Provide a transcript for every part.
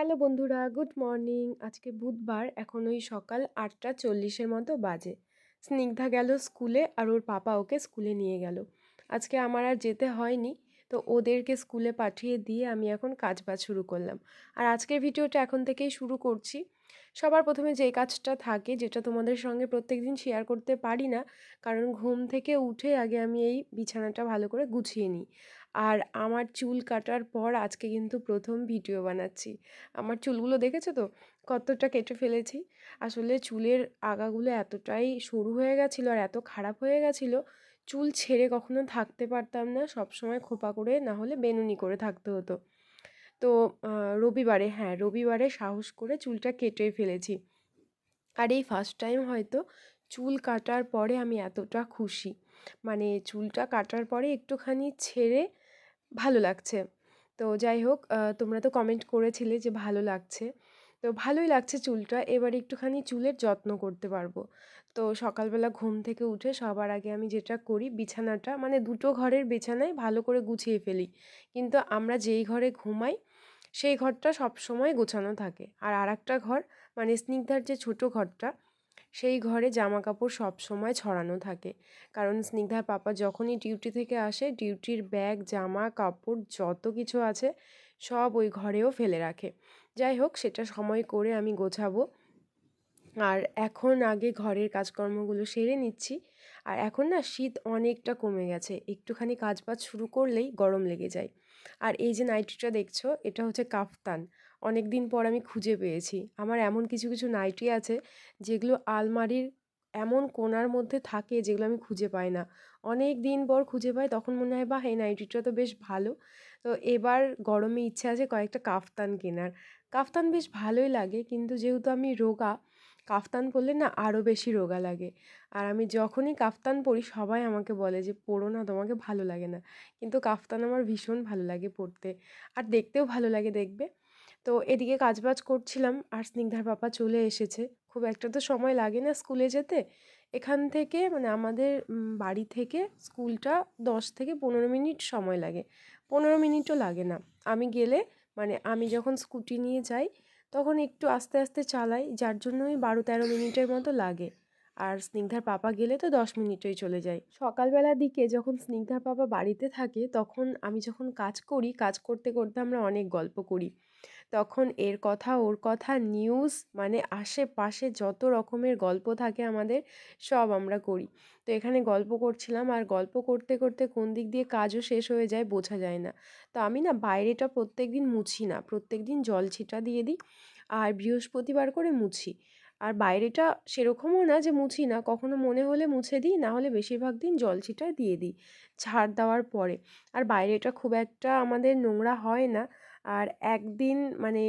Hello বন্ধুরা, good morning. আজকে বুধবার, এখন ওই সকাল আটটা চল্লিশের মতো বাজে। স্নিগ্ধা গেল স্কুলে আর ওর পাপা ওকে স্কুলে নিয়ে গেল। আজকে আমার আর যেতে হয়নি, তো ওদেরকে স্কুলে পাঠিয়ে দিয়ে আমি এখন কাজ বাজ শুরু করলাম। আর আজকের ভিডিওটা এখন থেকেই শুরু করছি। সবার প্রথমে যে কাজটা থাকে, যেটা তোমাদের সঙ্গে প্রত্যেক দিন শেয়ার করতে পারি না, কারণ ঘুম থেকে উঠে আগে আমি এই বিছানাটা ভালো করে গুছিয়ে নিই। আর আমার চুল কাটার পর আজকে কিন্তু প্রথম ভিডিও বানাচ্ছি। আমার চুলগুলো দেখেছ তো? কতটা কেটে ফেলেছি। আসলে চুলের আগাগুলো এতটাই সরু হয়ে গেছিল আর এত খারাপ হয়ে গেছিল, চুল ছেড়ে কখনো থাকতে পারতাম না। সব সময় খোপা করে না হলে বেনুনি করে থাকতে হতো। তো রবিবারে হ্যাঁ রবিবারে সাহস করে চুলটা কেটে ফেলেছি। আর এই ফার্স্ট টাইম হয়তো চুল কাটার পরে আমি এতটা খুশি। মানে চুলটা কাটার পরে একটুখানি ছেড়ে ভালো লাগছে। তো যাই হোক তোমরা তো কমেন্ট করেছিলে যে ভালো লাগছে। তো ভালোই লাগছে চুলটা, এবার একটুখানি চুলের যত্ন করতে পারব। তো সকালবেলা ঘুম থেকে উঠে সবার আগে আমি যেটা করি, বিছানাটা মানে দুটো ঘরের বিছানায় ভালো করে গুছিয়ে ফেলি। কিন্তু আমরা যেই ঘরে ঘুমাই, সেই ঘরটা সব সময় গোছানো থাকে। আর আর একটা ঘর মানে স্নিগ্ধার যে ছোটো ঘরটা সেই ঘরে জামা কাপড় সব সময় ছড়ানো থাকে। কারণ স্নিগ্ধার পাপা যখনই ডিউটি থেকে আসে ডিউটির ব্যাগ জামা, কাপড়, যত কিছু আছে, সব ওই ঘরেও ফেলে রাখে। যাই হোক, সেটা সময় করে আমি গোছাবো। আর এখন আগে ঘরের কাজকর্মগুলো সেরে নিচ্ছি। আর এখন না শীত অনেকটা কমে গেছে। একটুখানি কাজ বাজ শুরু করলেই গরম লেগে যায়। আর এই যে নাইটিটা দেখছ, এটা হচ্ছে কাফতান। অনেক দিন পর আমি খুঁজে পেয়েছি। আমার এমন কিছু কিছু নাইটি আছে যেগুলো আলমারির এমন কোনার মধ্যে থাকে যেগুলো আমি খুঁজে পাই না। অনেক দিন পর খুঁজে পাই, তখন মনে হয় বা এই নাইটিটা তো বেশ ভালো। তো এবার গরমে ইচ্ছে আছে কয়েকটা কাফতান কেনার। কাফতান বেশ ভালোই লাগে, কিন্তু যেহেতু আমি রোগা, কাফতান পরলে না আরও বেশি রোগা লাগে। আর আমি যখনই কাফতান পরি, সবাই আমাকে বলে যে, পরো না, তোমাকে ভালো লাগে না। কিন্তু কাফতান আমার ভীষণ ভালো লাগে পরতে। আর দেখতেও ভালো লাগে, দেখবে? তো এদিকে কাজবাজ করছিলাম আর স্নিগ্ধার পাপা চলে এসেছে। খুব একটা তো সময় লাগে না স্কুলে যেতে। এখান থেকে মানে আমাদের বাড়ি থেকে স্কুলটা দশ থেকে পনেরো মিনিট সময় লাগে। পনেরো মিনিটও লাগে না। আমি গেলে মানে আমি যখন স্কুটি নিয়ে যাই, তখন একটু আস্তে আস্তে চালাই, যার জন্য ওই বারো তেরো মিনিটের মতো লাগে। আর স্নিগ্ধার পাপা গেলে তো দশ মিনিটেই চলে যায় সকালবেলার দিকে যখন স্নিগ্ধার পাপা বাড়িতে থাকে, তখন আমি যখন কাজ করি, কাজ করতে করতে আমরা অনেক গল্প করি। তখন এর কথা, ওর কথা নিউজ মানে আশেপাশে যত রকমের গল্প থাকে আমাদের, সব আমরা করি। তো এখানে গল্প করছিলাম, আর গল্প করতে করতে কোন দিক দিয়ে কাজও শেষ হয়ে যায় বোঝা যায় না। তো আমি না বাইরেটা প্রত্যেক দিন মুছি না প্রত্যেক দিন জল ছিটা দিয়ে দিই, আর বৃহস্পতিবার করে মুছি। আর বাইরেটা সেরকমও না যে মুছি না, কখনো মনে হলে মুছে দিই, না হলে বেশিরভাগ দিন জল ছিটা দিয়ে দিই, ছাড় দেওয়ার পরে। আর বাইরেটা খুব একটা আমাদের নোংরা হয় না আর একদিন মানে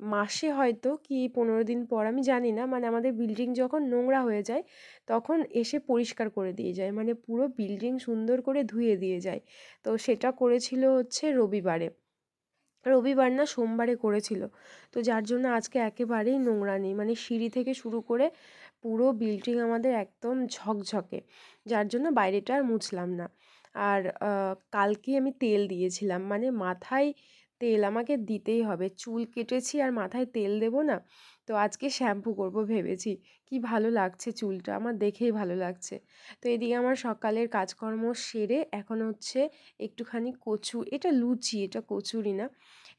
মাসে হয়তো কি পনেরো দিন পর আমি জানি না মানে আমাদের বিল্ডিং যখন নোংরা হয়ে যায় তখন এসে পরিষ্কার করে দিয়ে যায় মানে পুরো বিল্ডিং সুন্দর করে ধুয়ে দিয়ে যায়। তো সেটা করেছিল হচ্ছে রবিবারে। রবিবার না সোমবারে করেছিল। তো যার জন্য আজকে একেবারেই নোংরা নেই মানে সিঁড়ি থেকে শুরু করে পুরো বিল্ডিং আমাদের একদম ঝকঝকে, যার জন্য বাইরেটা আর মুছলাম না। আর কালকে আমি তেল দিয়েছিলাম মানে মাথায় তেল আমাকে দিতেই হবে। চুল কেটেছি আর মাথায় তেল দেব না। তো আজকে শ্যাম্পু করব ভেবেছি। কি ভালো লাগছে চুলটা? আমার দেখেই ভালো লাগছে। তো এদিকে আমার সকালের কাজকর্ম সেরে এখন হচ্ছে একটুখানি কচু, এটা লুচি, এটা কচুরি না।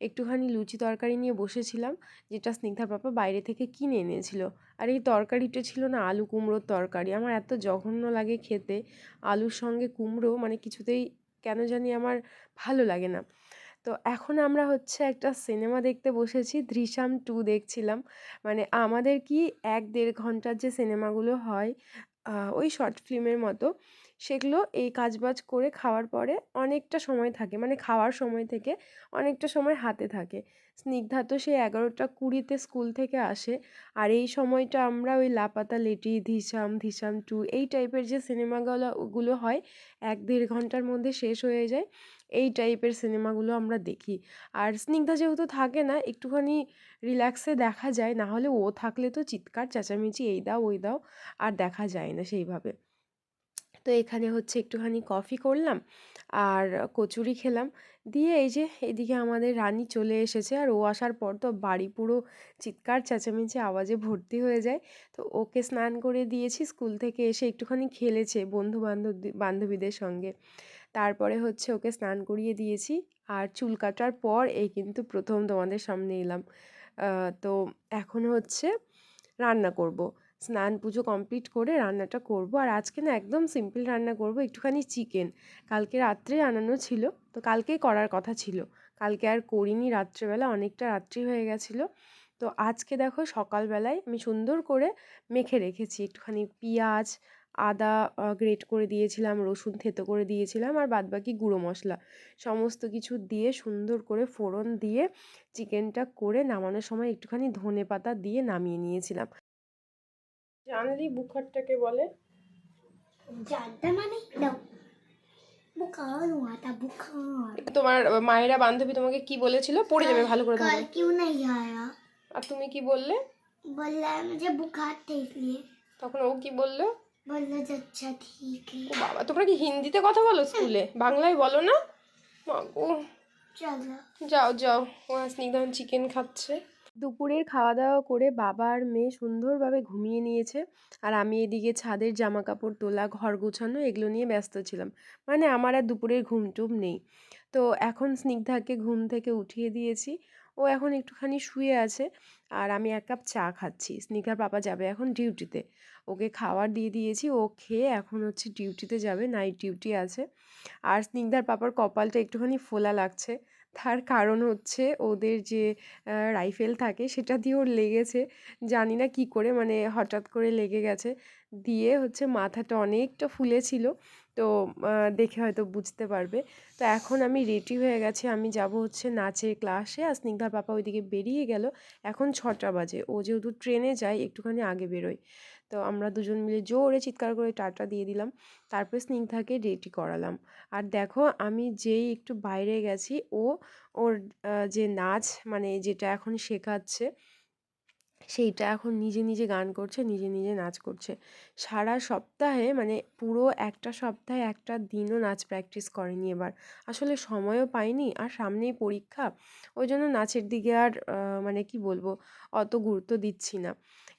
একটুখানি লুচি তরকারি নিয়ে বসেছিলাম, যেটা স্নিগ্ধার পাপা বাইরে থেকে কিনে এনেছিল। আর এই তরকারিটা ছিল না, আলু কুমড়োর তরকারি। আমার এত জঘন্য লাগে খেতে। আলুর সঙ্গে কুমড়ো মানে কিছুতেই কেন জানি আমার ভালো লাগে না। তো এখন আমরা হচ্ছে একটা সিনেমা দেখতে বসেছি, দৃশ্যাম টু দেখছিলাম। মানে আমাদের কি এক দেড় ঘণ্টার যে সিনেমাগুলো হয় ওই শর্ট ফিল্মের মতো। সেগুলো এই কাজবাজ করে খাওয়ার পরে অনেকটা সময় থাকে। মানে খাওয়ার সময় থেকে অনেকটা সময় হাতে থাকে। স্নিগ্ধা তো সেই এগারোটা কুড়িতে স্কুল থেকে আসে। আর এই সময়টা আমরা ওই লাপাতা, লেটি, ধিসাম ধিসাম টু এই টাইপের যে সিনেমাগুলো ওগুলো হয়, এক দেড় ঘণ্টার মধ্যে শেষ হয়ে যায়, এই টাইপের সিনেমাগুলো আমরা দেখি। আর স্নিগ্ধা যেহেতু থাকে না, একটুখানি রিল্যাক্সে দেখা যায়, না হলে ও থাকলে তো চিৎকার, চেঁচামেচি, এই দাও, ওই দাও, আর দেখা যায় না সেইভাবে। তো এখানে হচ্ছে একটুখানি কফি করলাম আর কচুরি খেলাম। দিয়ে এই যে এদিকে আমাদের রানী চলে এসেছে আর ও আসার পর তো বাড়ি পুরো চিৎকার চেঁচামেচি আওয়াজে ভর্তি হয়ে যায়। তো ওকে স্নান করে দিয়েছি, স্কুল থেকে এসে একটুখানি খেলেছে বন্ধু বান্ধব বান্ধবীদের সঙ্গে। তারপরে হচ্ছে ওকে স্নান করিয়ে দিয়েছি আর চুল কাটার পর এই কিন্তু প্রথম তোমাদের সামনে এলাম। তো এখন হচ্ছে রান্না করব। স্নান পুজো কমপ্লিট করে রান্নাটা করব। আর আজকে না একদম সিম্পল রান্না করব, একটুখানি চিকেন কালকে রাত্রে আনানো ছিল, তো কালকেই করার কথা ছিল। কালকে আর করিনি, রাত্রেবেলা অনেকটা রাত্রি হয়ে গেছিল। তো আজকে দেখো সকালবেলায় আমি সুন্দর করে মেখে রেখেছি। একটুখানি পেঁয়াজ, আদা গ্রেট করে দিয়েছিলাম, রসুন থেতো করে দিয়েছিলাম, আর বাদবাকি গুঁড়ো মশলা। সমস্ত কিছু দিয়ে সুন্দর করে ফোড়ন দিয়ে চিকেনটা করে নামানোর সময় একটুখানি ধনে পাতা দিয়ে নামিয়ে নিয়েছিলাম। জানলি বুখারটাকে বলে? জানটা মানে? বুখার তোমার মায়েরা বান্ধবী তোমাকে কি বলেছিল? পড়ে যাবে ভালো করে দাও কেউ না আর তুমি কি বললে? বললাম যে বুখার থেকে তখন ও কি বলল? বলল আচ্ছা ঠিক ও বাবা তোমরা কি হিন্দিতে কথা বলো স্কুলে? হ্যাঁ। বাংলায় বলো না? মাগো যাও যাও যাও। ও স্নিগ্ধন চিকেন খাচ্ছে। দুপুরের খাওয়া দাওয়া করে বাবা আর মেয়ে সুন্দরভাবে ঘুমিয়ে নিয়েছে। আর আমি এদিকে ছাদের জামা কাপড় তোলা, ঘর গোছানো এগুলো নিয়ে ব্যস্ত ছিলাম। মানে আমার আর দুপুরের ঘুম টুম নেই। তো এখন স্নিগ্ধাকে ঘুম থেকে উঠিয়ে দিয়েছি। ও এখন একটুখানি শুয়ে আছে। আর আমি এক কাপ চা খাচ্ছি। স্নিগ্ধার পাপা যাবে এখন ডিউটিতে। ওকে খাবার দিয়ে দিয়েছি। ও খেয়ে এখন হচ্ছে ডিউটিতে যাবে। নাইট ডিউটি আছে। আর স্নিগ্ধার পাপার কপালটা একটুখানি ফোলা লাগছে। তার কারণ হচ্ছে ওদের যে রাইফেল থাকে সেটা দিয়ে ওর লেগেছে। জানি না কি করে মানে হঠাৎ করে লেগে গেছে। দিয়ে হচ্ছে মাথাটা অনেকটা ফুলেছিল তো দেখে হয়তো বুঝতে পারবে। তো এখন আমি রেডি হয়ে গেছি। আমি যাব হচ্ছে নাচের ক্লাসে আর স্নিগ্ধার পাপা ওইদিকে বেরিয়ে গেল। এখন ছটা বাজে। ও যেহেতু ট্রেনে যায়, একটুখানি আগে বেরোয়। তো আমরা দুজন মিলে জোরে চিৎকার করে টাটা দিয়ে দিলাম। তারপরে স্নিগ্ধাকে রেডি করালাম। আর দেখো আমি যেই একটু বাইরে গেছি, ও ওর যে নাচ মানে যেটা এখন শেখাচ্ছে, সেইটা এখন নিজে নিজে গান করছে, নিজে নিজে নাচ করছে। সারা সপ্তাহে মানে পুরো একটা সপ্তাহে একটা দিনও নাচ প্র্যাকটিস করেনি এবার। আসলে সময়ও পাইনি আর সামনেই পরীক্ষা, ওই জন্য নাচের দিকে আর মানে কি বলব, অত গুরুত্ব দিচ্ছি না।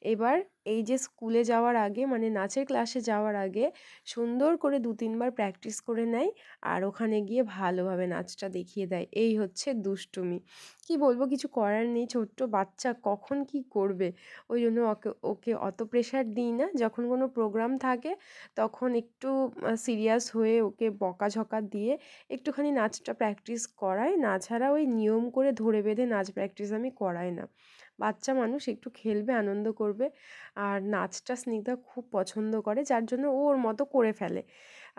এবার এই যে স্কুলে যাওয়ার আগে মানে নাচের ক্লাসে যাওয়ার আগে সুন্দর করে দু তিনবার প্র্যাকটিস করে নেয় আর ওখানে গিয়ে ভালোভাবে নাচটা দেখিয়ে দেয়। এই হচ্ছে দুষ্টুমি। কি বলব, কিছু করার নেই। ছোট্ট বাচ্চা কখন কি করবে? ওই জন্য ওকে ওকে অত প্রেশার দিই না। যখন কোনো প্রোগ্রাম থাকে, তখন একটু সিরিয়াস হয়ে ওকে বকাঝকা দিয়ে একটুখানি নাচটা প্র্যাকটিস করাই না ছাড়া ওই নিয়ম করে ধরে বেঁধে নাচ প্র্যাকটিস আমি করাই না। বাচ্চা মানুষ একটু খেলবে, আনন্দ করবে। আর নাচটা স্নিগ্ধা খুব পছন্দ করে, যার জন্য ও ওর মতো করে ফেলে।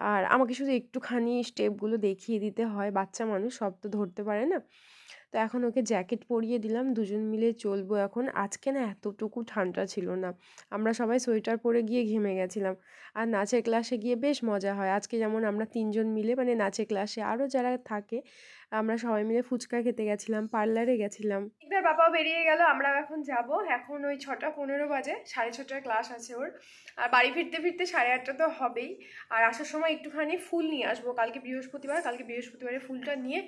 আর আমাকে শুধু একটুখানি স্টেপগুলো দেখিয়ে দিতে হয়, বাচ্চা মানুষ সব তো ধরতে পারে না। তো এখন ওকে জ্যাকেট পরিয়ে দিলাম, দুজন মিলে চলবো এখন। আজকে না এতটুকু ঠান্ডা ছিল না। আমরা সবাই সোয়েটার পরে গিয়ে ঘেমে গেছিলাম। আর নাচের ক্লাসে গিয়ে বেশ মজা হয়। আজকে যেমন আমরা তিনজন মিলে মানে নাচের ক্লাসে আরও যারা থাকে আমরা সবাই মিলে ফুচকা খেতে গেছিলাম পার্লারে গেছিলাম। একবার বাবাও বেরিয়ে গেল, আমরাও এখন যাব। এখন ওই ছটা পনেরো বাজে, সাড়ে ছটার ক্লাস আছে ওর। আর বাড়ি ফিরতে ফিরতে সাড়ে আটটা তো হবেই। আর আসার সময় একটুখানি ফুল নিয়ে আসব, কালকে বৃহস্পতিবার, কালকে বৃহস্পতিবারে ফুলটা নিয়ে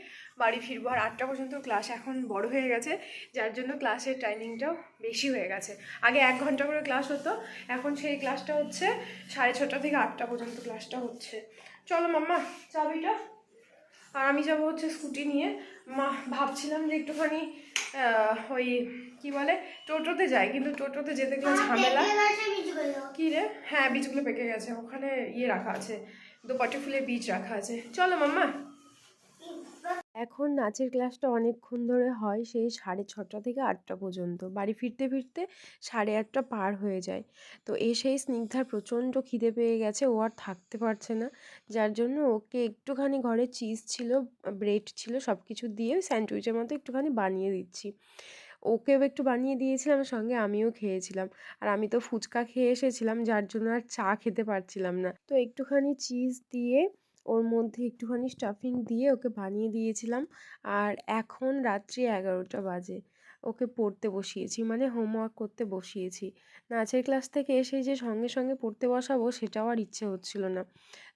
বাড়ি ফিরবো। আর আটটা পর্যন্ত ক্লাস এখন বড় হয়ে গেছে, যার জন্য ক্লাসের টাইমিংটাও বেশি হয়ে গেছে। আগে এক ঘণ্টা করে ক্লাস হতো, এখন সেই ক্লাসটা হচ্ছে সাড়ে ছটা থেকে আটটা পর্যন্ত ক্লাসটা হচ্ছে। চলো মাম্মা, চাবিটা আর আমি যাব হচ্ছে স্কুটি নিয়ে। মা ভাবছিলাম যে একটুখানি ওই কি বলে টোটোতে যাই কিন্তু টোটোতে যেতে গেলে ঝামেলা। কী রে? হ্যাঁ বীজগুলো পেকে গেছে ওখানে ইয়ে রাখা আছে দোপাটি ফুলের বীজ রাখা আছে। চলো মাম্মা। এখন নাচের ক্লাসটা অনেকক্ষণ ধরে হয় সেই সাড়ে ছটা থেকে আটটা পর্যন্ত। বাড়ি ফিরতে ফিরতে সাড়ে আটটা পার হয়ে যায়। তো এসেই স্নিগ্ধার প্রচণ্ড খিদে পেয়ে গেছে, ও আর থাকতে পারছে না। যার জন্য ওকে একটুখানি ঘরে চিজ ছিল, ব্রেড ছিল সব কিছু দিয়ে স্যান্ডউইচের মতো একটুখানি বানিয়ে দিচ্ছি। ওকেও একটু বানিয়ে দিয়েছিলাম, সঙ্গে আমিও খেয়েছিলাম। আর আমি তো ফুচকা খেয়ে এসেছিলাম, যার জন্য আর চা খেতে পারছিলাম না। তো একটুখানি চিজ দিয়ে ওর মধ্যে একটুখানি স্টাফিং দিয়ে ওকে বানিয়ে দিয়েছিলাম। আর এখন রাত্রি এগারোটা বাজে। ওকে পড়তে বসিয়েছি মানে হোমওয়ার্ক করতে বসিয়েছি। নাচের ক্লাস থেকে এসে যে সঙ্গে সঙ্গে পড়তে বসাবো সেটাও আর ইচ্ছে হচ্ছিল না।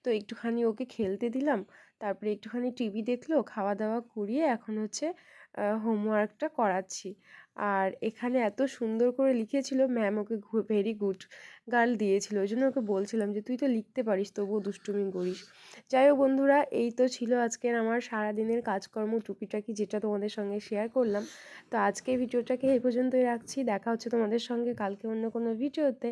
তো একটুখানি ওকে খেলতে দিলাম, তারপরে একটুখানি টিভি দেখল, খাওয়া দাওয়া করিয়ে এখন হচ্ছে হোমওয়ার্কটা করাচ্ছি। আর এখানে এত সুন্দর করে লিখেছিল ম্যাম ওকে ভেরি গুড গার্ল দিয়েছিল। ওই জন্য ওকে বলছিলাম যে, তুই তো লিখতে পারিস, তবুও দুষ্টুমি করিস। যাই হোক বন্ধুরা, এই তো ছিল আজকের আমার সারাদিনের কাজকর্ম টুকিটাকি যেটা তোমাদের সঙ্গে শেয়ার করলাম। তো আজকের ভিডিওটাকে এই পর্যন্তই রাখছি। দেখা হচ্ছে তোমাদের সঙ্গে কালকে অন্য কোনো ভিডিওতে।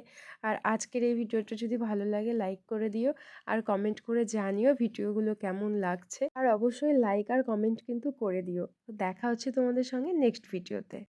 আর আজকের এই ভিডিওটা যদি ভালো লাগে লাইক করে দিও। আর কমেন্ট করে জানিও ভিডিওগুলো কেমন লাগছে। আর অবশ্যই লাইক আর কমেন্ট কিন্তু করে দিও। দেখা হচ্ছে তোমাদের সঙ্গে নেক্সট ভিডিওতে